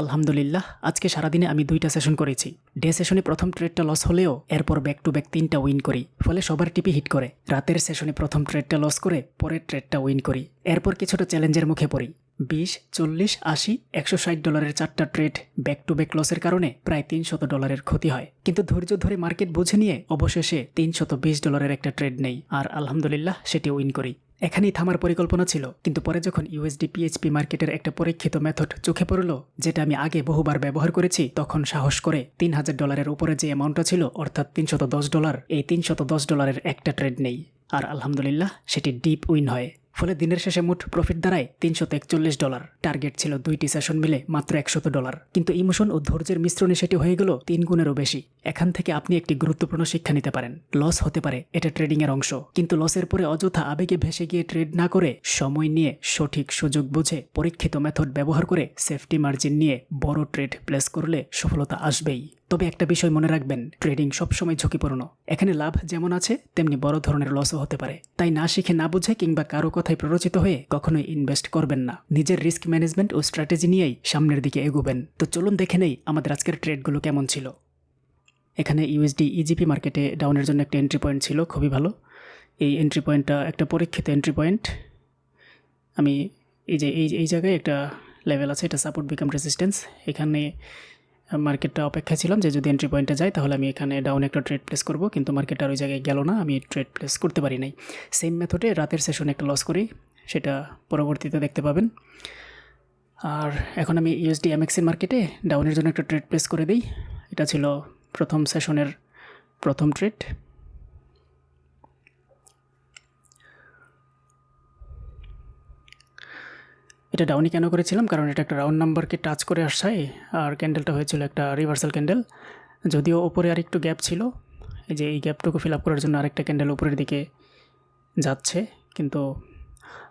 আলহামদুলিল্লাহ, আজকে সারাদিনে আমি দুইটা সেশন করেছি। ডে সেশনে প্রথম ট্রেডটা লস হলেও এরপর ব্যাক টু ব্যাক তিনটা উইন করি, ফলে সবার টিপি হিট করে। রাতের সেশনে প্রথম ট্রেডটা লস করে পরের ট্রেডটা উইন করি। এরপর কিছুটা চ্যালেঞ্জের মুখে পড়ি। বিশ, চল্লিশ, আশি, একশো ষাট ডলারের চারটা ট্রেড ব্যাক টু ব্যাক লসের কারণে প্রায় তিনশত ডলারের ক্ষতি হয়। কিন্তু ধৈর্য ধরে মার্কেট বুঝে নিয়ে অবশেষে তিনশত বিশ ডলারের একটা ট্রেড নেই। আর আলহামদুলিল্লাহ, সেটি উইন করি। এখানেই থামার পরিকল্পনা ছিল, কিন্তু পরে যখন ইউএসডি পিএইচপি মার্কেটের একটা পরীক্ষিত মেথড চোখে পড়ল, যেটা আমি আগে বহুবার ব্যবহার করেছি, তখন সাহস করে তিন হাজার ডলারের উপরে যে অ্যামাউন্টটা ছিল, অর্থাৎ তিনশত দশ ডলার, এই তিনশত দশ ডলারের একটা ট্রেড নেই। আর আলহামদুলিল্লাহ, সেটি ডিপ উইন হয়। ফলে দিনের শেষে মোট প্রফিট দাঁড়ায় তিনশো একচল্লিশ ডলার। টার্গেট ছিল দুইটি সেশন মিলে মাত্র একশত ডলার। কিন্তু ইমোশন ও ধৈর্যের মিশ্রণে সেটি হয়ে গেল তিন গুণেরও বেশি। এখান থেকে আপনি একটি গুরুত্বপূর্ণ শিক্ষা নিতে পারেন। লস হতে পারে, এটা ট্রেডিং এর অংশ। কিন্তু লসের পরে অযথা আবেগে ভেসে গিয়ে ট্রেড না করে সময় নিয়ে সঠিক সুযোগ বুঝে পরীক্ষিত মেথড ব্যবহার করে সেফটি মার্জিন নিয়ে বড় ট্রেড প্লেস করলে সফলতা আসবেই। তবে একটা বিষয় মনে রাখবেন ট্রেডিং সবসময় ঝুঁকিপূর্ণ। এখানে লাভ যেমন আছে, তেমনি বড় ধরনের লসও হতে পারে। তাই না শিখে না বুঝে কিংবা কারও কথায় প্ররোচিত হয়ে কখনোই ইনভেস্ট করবেন না। নিজের রিস্ক ম্যানেজমেন্ট ও স্ট্র্যাটেজি নিয়েই সামনের দিকে এগোবেন। তো চলুন দেখে নেই আমাদের আজকের ট্রেডগুলো কেমন ছিল। এখানে ইউএসডি ইজিপি মার্কেটে ডাউনের জন্য একটা এন্ট্রি পয়েন্ট ছিল, খুবই ভালো। এই এন্ট্রি পয়েন্টটা একটা পরীক্ষিত এন্ট্রি পয়েন্ট আমি এই যে, এই এই জায়গায় একটা লেভেল আছে, এটা সাপোর্ট বিকাম রেসিস্ট্যান্স এখানে মার্কেটটা অপেক্ষা ছিলাম যে যদি এন্ট্রি পয়েন্টে যায় তাহলে আমি এখানে ডাউন একটা ট্রেড প্লেস করব, কিন্তু মার্কেট আর ওই জায়গায় গেল না, আমি ট্রেড প্লেস করতে পারি নাই। সেম মেথডে রাতের সেশনে একটা লস করি, সেটা পরবর্তীতে দেখতে পাবেন। আর এখন আমি ইউএসডি এমএক্সির মার্কেটে ডাউনের জন্য একটা ট্রেড প্লেস করে দিই। এটা ছিল প্রথম সেশনের প্রথম ট্রেড এটা ডাউনি কেন করেছিলাম? কারণ এটা একটা রাউন্ড নাম্বারকে টাচ করে আসায়, আর ক্যান্ডেলটা হয়েছিল একটা রিভার্সাল ক্যান্ডেল যদিও ওপরে আর একটু গ্যাপ ছিল, এই যে এই গ্যাপটুকু ফিল আপ করার জন্য আরেকটা ক্যান্ডেল উপরের দিকে যাচ্ছে। কিন্তু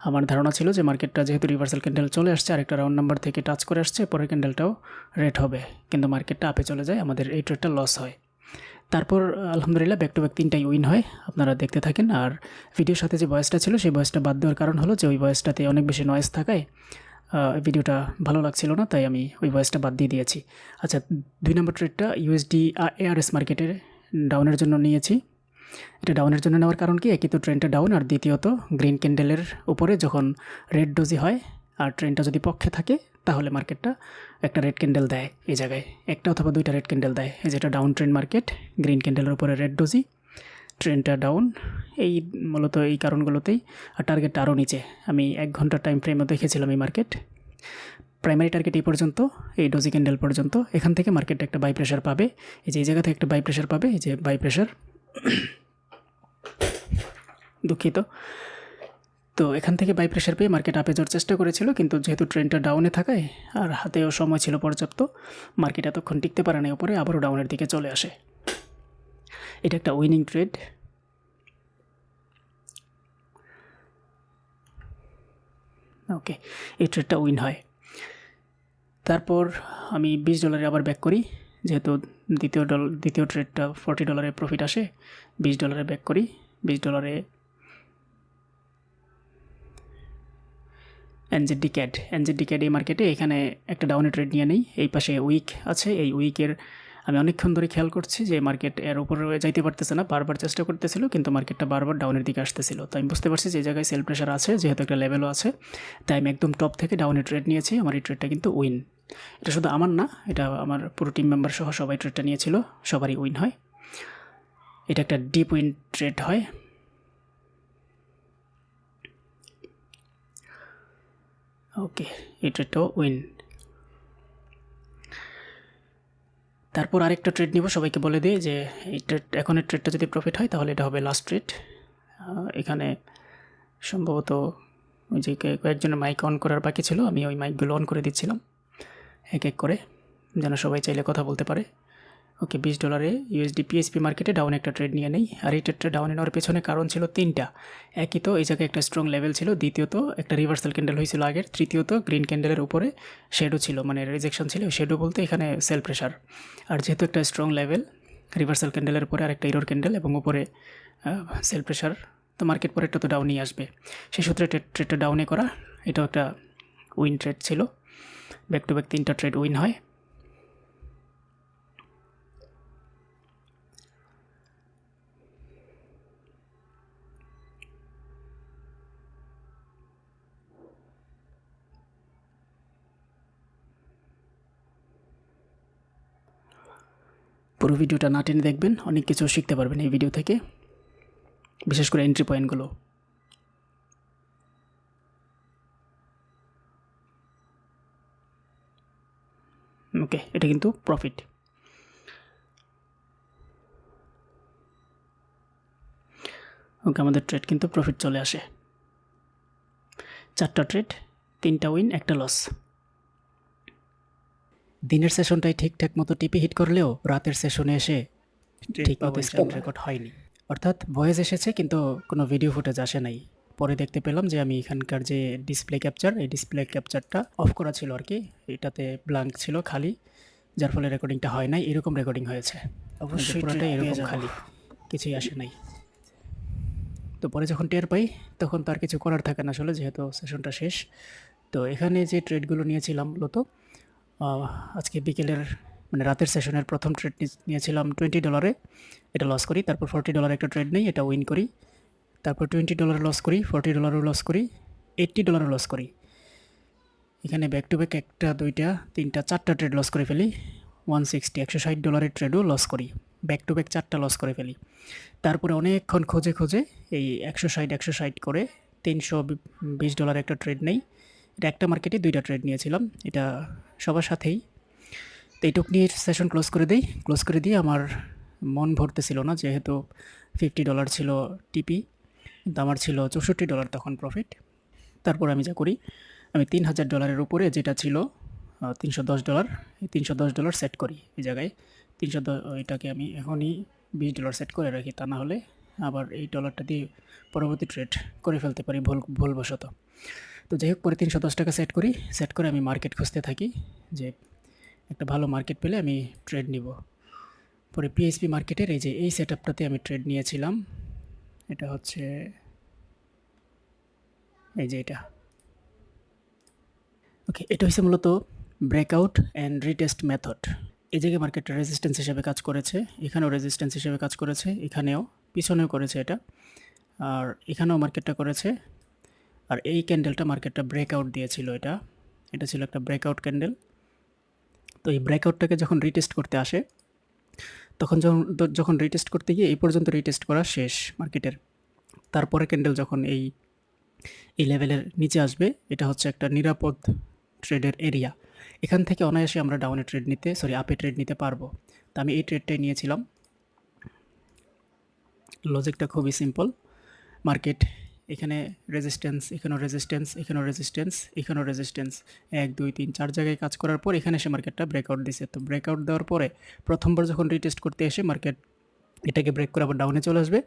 আমার ধারণা ছিল যে মার্কেটটা যেহেতু রিভার্সাল ক্যান্ডেল চলে আসছে, আরেকটা রাউন্ড নাম্বার থেকে টাচ করে আসছে, পরের ক্যান্ডেলটাও রেট হবে। কিন্তু মার্কেটটা আপে চলে যায়, আমাদের এই ট্রেডটা লস হয়। তারপর আলহামদুলিল্লাহ ব্যাক টু ব্যাক তিনটাই উইন হয়, আপনারা দেখতে থাকেন। আর ভিডিওর সাথে যে বয়সটা ছিল, সেই বয়সটা বাদ দেওয়ার কারণ হলো যে, ওই বয়সটাতে অনেক বেশি নয়েজ থাকায় ভিডিওটা ভালো লাগছিল না, তাই আমি ওই ভয়েসটা বাদ দিয়ে দিয়েছি। আচ্ছা দুই নম্বর ট্রেডটা ইউএসডি এআরএস মার্কেটের ডাউনের জন্য নিয়েছি। এটা ডাউনের জন্য নেওয়ার কারণ কি? একই তো ট্রেনটা ডাউন আর দ্বিতীয়ত গ্রিন ক্যান্ডেলের উপরে যখন রেড ডোজি হয়, আর ট্রেনটা যদি পক্ষে থাকে তাহলে মার্কেটটা একটা রেড ক্যান্ডেল দেয় এই জায়গায়। একটা অথবা দুইটা রেড ক্যান্ডেল দেয়। এই যেটা ডাউন ট্রেন মার্কেট, গ্রিন ক্যান্ডেলের উপরে রেড ডোজি, ট্রেনটা ডাউন। এই মূলত এই কারণগুলোতেই আর টার্গেটটা আরও নিচে। আমি এক ঘণ্টার টাইম ফ্রেমও দেখেছিলাম এই মার্কেট। প্রাইমারি টার্গেট এই পর্যন্ত, এই ডোজি ক্যান্ডেল পর্যন্ত। এখান থেকে মার্কেট একটা বাই প্রেশার পাবে। এই যে এই জায়গা থেকে একটা বাই প্রেশার পাবে, এই যে বাই প্রেশার দুঃখিত। তো এখান থেকে বাই প্রেশার পেয়ে মার্কেট আপে যাওয়ার চেষ্টা করেছিল, কিন্তু যেহেতু ট্রেনটা ডাউনে থাকায় আর হাতেও সময় ছিল পর্যাপ্ত মার্কেট এতক্ষণ টিকতে পারে না ওপরে আবারও ডাউনের দিকে চলে আসে। এটা একটা উইনিং ট্রেড ওকে এই ট্রেডটা উইন হয়। তারপর আমি বিশ ডলারে আবার ব্যাক করি, যেহেতু দ্বিতীয় ডল দ্বিতীয় ট্রেডটা ফর্টি ডলারে প্রফিট আসে, বিশ ডলারে ব্যাক করি, বিশ ডলারে এনজেডি ক্যাড এনজেডি ক্যাড এই মার্কেটে এখানে একটা ডাউনে ট্রেড নিয়ে নেই। এই পাশে উইক আছে। এই উইকের আমি অনেকক্ষণ ধরে খেয়াল করছি যে মার্কেট এর উপরে যাইতে পারতেছে না। বারবার চেষ্টা করতেছিল, কিন্তু মার্কেটটা বারবার ডাউনের দিকে আসতেছিল। তো আমি বুঝতে পারছি যে জায়গায় সেল প্রেশার আছে, যেহেতু একটা লেভেলও আছে। তাই আমি একদম টপ থেকে ডাউনে ট্রেড নিয়েছি। আমার এই ট্রেডটা কিন্তু উইন এটা শুধু আমার না, এটা আমার পুরো টিম মেম্বার সহ সবাই ট্রেডটা নিয়েছিল। সবারই উইন হয়। এটা একটা ডিপ উইন ট্রেড হয়। ওকে এই ট্রেডটাও উইন তারপর আরেকটা ট্রেড নিব, সবাইকে বলে দিই যে এই ট্রেড এখনের ট্রেডটা যদি প্রফিট হয়, তাহলে এটা হবে লাস্ট ট্রেড এখানে সম্ভবত ওই যে কয়েকজনের মাইক অন করার বাকি ছিল, আমি ওই মাইকগুলো অন করে দিচ্ছিলাম, এক এক করে, যেন সবাই চাইলে কথা বলতে পারে। ওকে, বিশ ডলারে ইউএসডি পিএসপি মার্কেটে ডাউন একটা ট্রেড নিয়ে নেই। আর এই ট্রেডটা ডাউনে নেওয়ার পেছনে কারণ ছিল তিনটা। একই তো এই জায়গায় একটা স্ট্রং লেভেল ছিল, দ্বিতীয়ত একটা রিভার্সাল ক্যান্ডেল হয়েছিল আগের, তৃতীয়ত গ্রিন ক্যান্ডেলের উপরে শেডও ছিল মানে রিজেকশন ছিল। শেডও বলতে এখানে সেল প্রেশার আর যেহেতু একটা স্ট্রং লেভেল রিভার্সাল ক্যান্ডেলের উপরে আর একটা ইরোর ক্যান্ডেল এবং উপরে সেল প্রেশার তো মার্কেট পরেরটা তো ডাউনই আসবে। সেই সূত্রে ট্রেডটা ডাউনে করা, এটাও একটা উইন ট্রেড ছিল। ব্যাক টু ব্যাক তিনটা ট্রেড উইন হয়। পুরো ভিডিওটা না টেনে দেখবেন, অনেক কিছু শিখতে পারবেন এই ভিডিও থেকে। বিশেষ করে এন্ট্রি পয়েন্টগুলো ওকে এটা কিন্তু প্রফিট ওকে আমাদের ট্রেড কিন্তু প্রফিট চলে আসে। চারটা ট্রেড তিনটা উইন একটা লস দিনের সেশনটাই ঠিকঠাক মতো টিপি হিট করলেও রাতের সেশনে এসে ঠিক মতো স্ক্রিন রেকর্ড হয়নি। অর্থাৎ ভয়েস এসেছে কিন্তু কোনো ভিডিও ফুটেজ আসে নাই। পরে দেখতে পেলাম যে আমি এখানকার যে ডিসপ্লে ক্যাপচার এই ডিসপ্লে ক্যাপচারটা অফ করা ছিল আর কি। এটাতে ব্ল্যাঙ্ক ছিল খালি যার ফলে রেকর্ডিংটা হয় নাই। এরকম রেকর্ডিং হয়েছে। অবশ্যই পুরোটাই এরকম খালি কিছুই আসে নাই। তো পরে যখন টের পাই তখন তার কিছু করার থাকে না আসলে যেহেতু সেশনটা শেষ। তো এখানে যে ট্রেডগুলো নিয়েছিলাম মূলত আজকে বিকেলের মানে রাতের সেশনের প্রথম ট্রেড নিয়েছিলাম টোয়েন্টি ডলারে এটা লস করি, তারপর ফর্টি ডলার একটা ট্রেড নেই, এটা উইন করি। তারপর টোয়েন্টি ডলার লস করি ফর্টি ডলারও লস করি এইট্টি ডলারও লস করি। এখানে ব্যাক টু ব্যাক একটা, দুইটা, তিনটা, চারটা ট্রেড লস করে ফেলি। ওয়ান সিক্সটি একশো ষাট ডলারের ট্রেডও লস করি। ব্যাক টু ব্যাক চারটা লস করে ফেলি। তারপরে অনেকক্ষণ খোঁজে খোঁজে এই একশো ষাট একশো ষাট করে তিনশো বিশ ডলার একটা ট্রেড নেই। এটা একটা মার্কেটে দুইটা ট্রেড নিয়েছিলাম। এটা সবার সাথেই। তো এইটুক নিয়ে সেশন ক্লোজ করে দিই। ক্লোজ করে দিয়ে আমার মন ভরতেছিল না, যেহেতু ফিফটি ডলার ছিল টিপি কিন্তু আমার ছিল চৌষট্টি ডলার তখন প্রফিট তারপর আমি যা করি, আমি তিন হাজার ডলারের উপরে যেটা ছিল তিনশো দশ ডলার এই তিনশো দশ ডলার সেট করি। এই জায়গায় তিনশো দশ, এটাকে আমি এখনই বিশ ডলার সেট করে রাখি, তা না হলে আবার এই ডলারটা দিয়ে পরবর্তী ট্রেড করে ফেলতে পারি ভুল, ভুলবশত। তো যাই হোক, পরে তিনশো দশ টাকা সেট করি। সেট করে আমি মার্কেট খুঁজতে থাকি যে একটা ভালো মার্কেট পেলে আমি ট্রেড নিব। পরে পিএইচপি মার্কেটের এই যে এই সেট আপটাতে আমি ট্রেড নিয়েছিলাম, এটা হচ্ছে এই যে এটা। ওকে এটা হচ্ছে মূলত ব্রেকআউট অ্যান্ড রিটেস্ট মেথড এই জায়গায় মার্কেটটা রেজিস্ট্যান্স হিসেবে কাজ করেছে, এখানেও রেজিস্ট্যান্স হিসেবে কাজ করেছে, এখানেও, পিছনেও করেছে এটা। আর এখানেও মার্কেটটা করেছে। আর এই ক্যান্ডেলটা মার্কেটটা ব্রেকআউট দিয়েছিল এটা। এটা ছিল একটা ব্রেকআউট ক্যান্ডেল তো এই ব্রেকআউটটাকে যখন রিটেস্ট করতে আসে, তখন যখন যখন রিটেস্ট করতে গিয়ে এই পর্যন্ত রিটেস্ট করা শেষ মার্কেটের তারপরে ক্যান্ডেল যখন এই এই লেভেলের নিচে আসবে, এটা হচ্ছে একটা নিরাপদ ট্রেডের এরিয়া এখান থেকে অনায়াসে আমরা ডাউনে ট্রেড নিতে সরি আপে ট্রেড নিতে পারব। তো আমি এই ট্রেডটাই নিয়েছিলাম। লজিকটা খুবই সিম্পল মার্কেট এখানে রেজিস্ট্যান্স এখানেও রেজিস্ট্যান্স এখানেও রেজিস্ট্যান্স এখানেও রেজিস্ট্যান্স এক, দুই, তিন, চার জায়গায় কাজ করার পর এখানে এসে মার্কেটটা ব্রেকআউট দিছে। তো ব্রেকআউট দেওয়ার পরে প্রথমবার যখন রিটেস্ট করতে এসে মার্কেট এটাকে ব্রেক করে আবার ডাউনে চলে আসবে।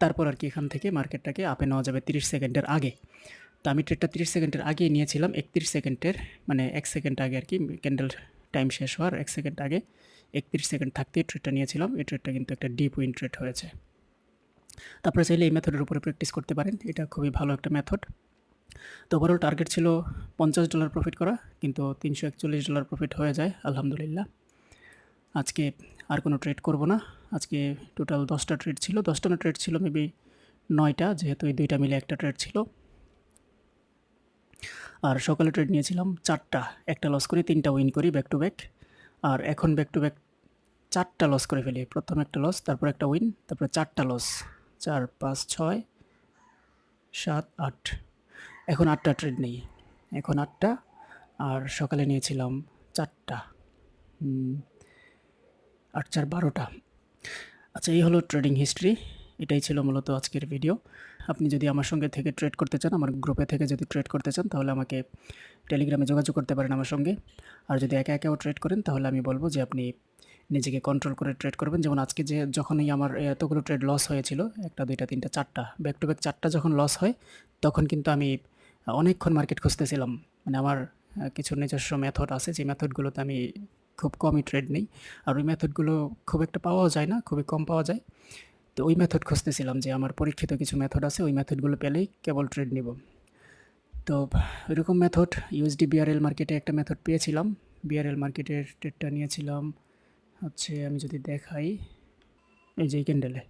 তারপর আর কি এখান থেকে মার্কেটটাকে আপে নেওয়া যাবে তিরিশ সেকেন্ডের আগে। তো আমি ট্রেডটা তিরিশ সেকেন্ডের আগে নিয়েছিলাম, একত্রিশ সেকেন্ডের মানে এক সেকেন্ড আগে আর কি ক্যান্ডেল টাইম শেষ হওয়ার এক সেকেন্ড আগে একত্রিশ সেকেন্ড থাকতেই ট্রেডটা নিয়েছিলাম। এই ট্রেডটা কিন্তু একটা ডিপ উইন ট্রেড হয়েছে। তারপরে চাইলে এই মেথডের উপরে প্র্যাকটিস করতে পারেন। এটা খুবই ভালো একটা মেথড তো ওভারঅল টার্গেট ছিল পঞ্চাশ ডলার প্রফিট করা, কিন্তু তিনশো একচল্লিশ ডলার প্রফিট হয়ে যায়, আলহামদুলিল্লাহ। আজকে আর কোনো ট্রেড করব না। আজকে টোটাল দশটা ট্রেড ছিল। দশটা না ট্রেড ছিল মেবি নয়টা, যেহেতু এই দুইটা মিলে একটা ট্রেড ছিল। আর সকালে ট্রেড নিয়েছিলাম চারটা। একটা লস করি তিনটা উইন করি ব্যাক টু ব্যাক আর এখন ব্যাক টু ব্যাক চারটা লস করে ফেলি। প্রথম একটা লস তারপর একটা উইন তারপরে চারটা লস চার, পাঁচ, ছয়, সাত, আট। এখন আটটা ট্রেড নেই। এখন আটটা আর সকালে নিয়েছিলাম চারটা। আট, চার, বারোটা। আচ্ছা এই হলো ট্রেডিং হিস্ট্রি এটাই ছিল মূলত আজকের ভিডিও আপনি যদি আমার সঙ্গে থেকে ট্রেড করতে চান, আমার গ্রুপে থেকে যদি ট্রেড করতে চান, তাহলে আমাকে টেলিগ্রামে যোগাযোগ করতে পারেন আমার সঙ্গে। আর যদি একা একাও ট্রেড করেন, তাহলে আমি বলব যে আপনি নিজেকে কন্ট্রোল করে ট্রেড করবেন। যেমন আজকে যে যখনই আমার এতগুলো ট্রেড লস হয়েছিল, একটা, দুইটা, তিনটা, চারটা ব্যাক টু ব্যাক চারটা যখন লস হয়, তখন কিন্তু আমি অনেকক্ষণ মার্কেট খুঁজতেছিলাম। মানে আমার কিছু নিজস্ব মেথড আছে, যে মেথডগুলোতে আমি খুব কমই ট্রেড নেই। আর ওই মেথডগুলো খুব একটা পাওয়াও যায় না, খুবই কম পাওয়া যায়। তো ওই মেথড খুঁজতেছিলাম যে আমার পরীক্ষিত কিছু মেথড আছে, ওই মেথডগুলো পেলেই কেবল ট্রেড নিব। তো এরকম মেথড ইউএসডি বিআরএল মার্কেটে একটা মেথড পেয়েছিলাম। বিআরএল মার্কেটের ট্রেডটা নিয়েছিলাম। হচ্ছে আমি যদি দেখাই, এই যে ক্যান্ডেলে,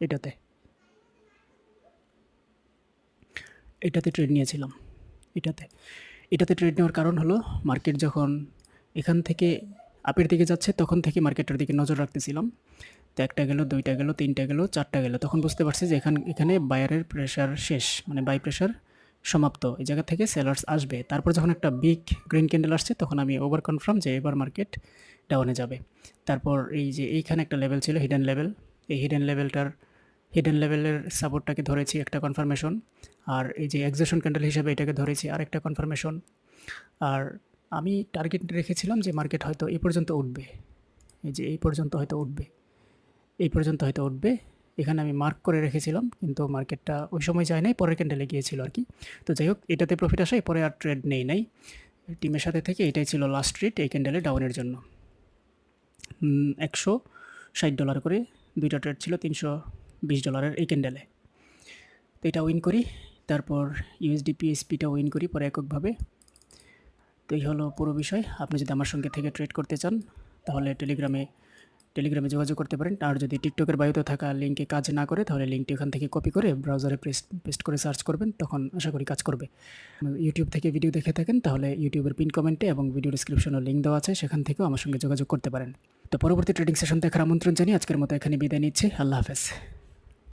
এটাতে। এটাতে ট্রেড নিয়েছিলাম, এটাতে। এটাতে ট্রেড নেওয়ার কারণ হলো মার্কেট যখন এখান থেকে আপের দিকে যাচ্ছে, তখন থেকে মার্কেটের দিকে নজর রাখতেছিলাম। তো একটা গেল, দুইটা গেল, তিনটা গেল, চারটা গেল। তখন বুঝতে পারছি যে এখান, এখানে বায়ারের প্রেশার শেষ মানে বাই প্রেশার সমাপ্ত। এই জায়গা থেকে সেলার্স আসবে। তারপর যখন একটা বিগ গ্রিন ক্যান্ডেল আসছে, তখন আমি ওভার কনফার্ম যে এবার মার্কেট ডাউনে যাবে। তারপর এই যে এইখানে একটা লেভেল ছিল হিডেন লেভেল এই হিডেন লেভেলটার হিডেন লেভেলের সাপোর্টটাকে ধরেছি একটা কনফার্মেশন আর এই যে এক্সেশন ক্যান্ডেল হিসেবে এটাকে ধরেছি আর একটা কনফার্মেশন আর আমি টার্গেট রেখেছিলাম যে মার্কেট হয়তো এই পর্যন্ত উঠবে। এই যে এই পর্যন্ত হয়তো উঠবে। এই পর্যন্ত হয়তো উঠবে। এখানে আমি মার্ক করে রেখেছিলাম, কিন্তু মার্কেটটা ওই সময় যায় নাই, পরের ক্যান্ডেলে গিয়েছিল আর কি। তো যাই হোক, এটাতে প্রফিট আসে পরে আর ট্রেড নেই নাই। টিমের সাথে থেকে এটাই ছিল লাস্ট ট্রেড এই ক্যান্ডেলে ডাউনের জন্য। একশো ষাট ডলার করে দুইটা ট্রেড ছিল, তিনশো বিশ ডলারের এই ক্যান্ডেলে তো এটা উইন করি, তারপর ইউএসডি পিএসপিটা উইন করি পরে এককভাবে। তো এই হলো পুরো বিষয়। আপনি যদি আমার সঙ্গে থেকে ট্রেড করতে চান, তাহলে টেলিগ্রামে টেলিগ্রামে যোগাযোগ করতে পারেন। আর যদি টিকটকের বায়ুতে থাকা লিঙ্কে কাজ না করে, তাহলে লিঙ্কটি ওখান থেকে কপি করে ব্রাউজারে পেস্ট পেস্ট করে সার্চ করবেন, তখন আশা করি কাজ করবে। ইউটিউব থেকে ভিডিও দেখে থাকেন, তাহলে ইউটিউবের পিন কমেন্টে এবং ভিডিও ডিসক্রিপশনে লিঙ্ক দেওয়া আছে, সেখান থেকেও আমার সঙ্গে যোগাযোগ করতে পারেন। তো পরবর্তী ট্রেডিং সেশন দেখার আমন্ত্রণ জানিয়ে আজকের মতো এখানে বিদায় নিচ্ছি। আল্লাহ হাফেজ।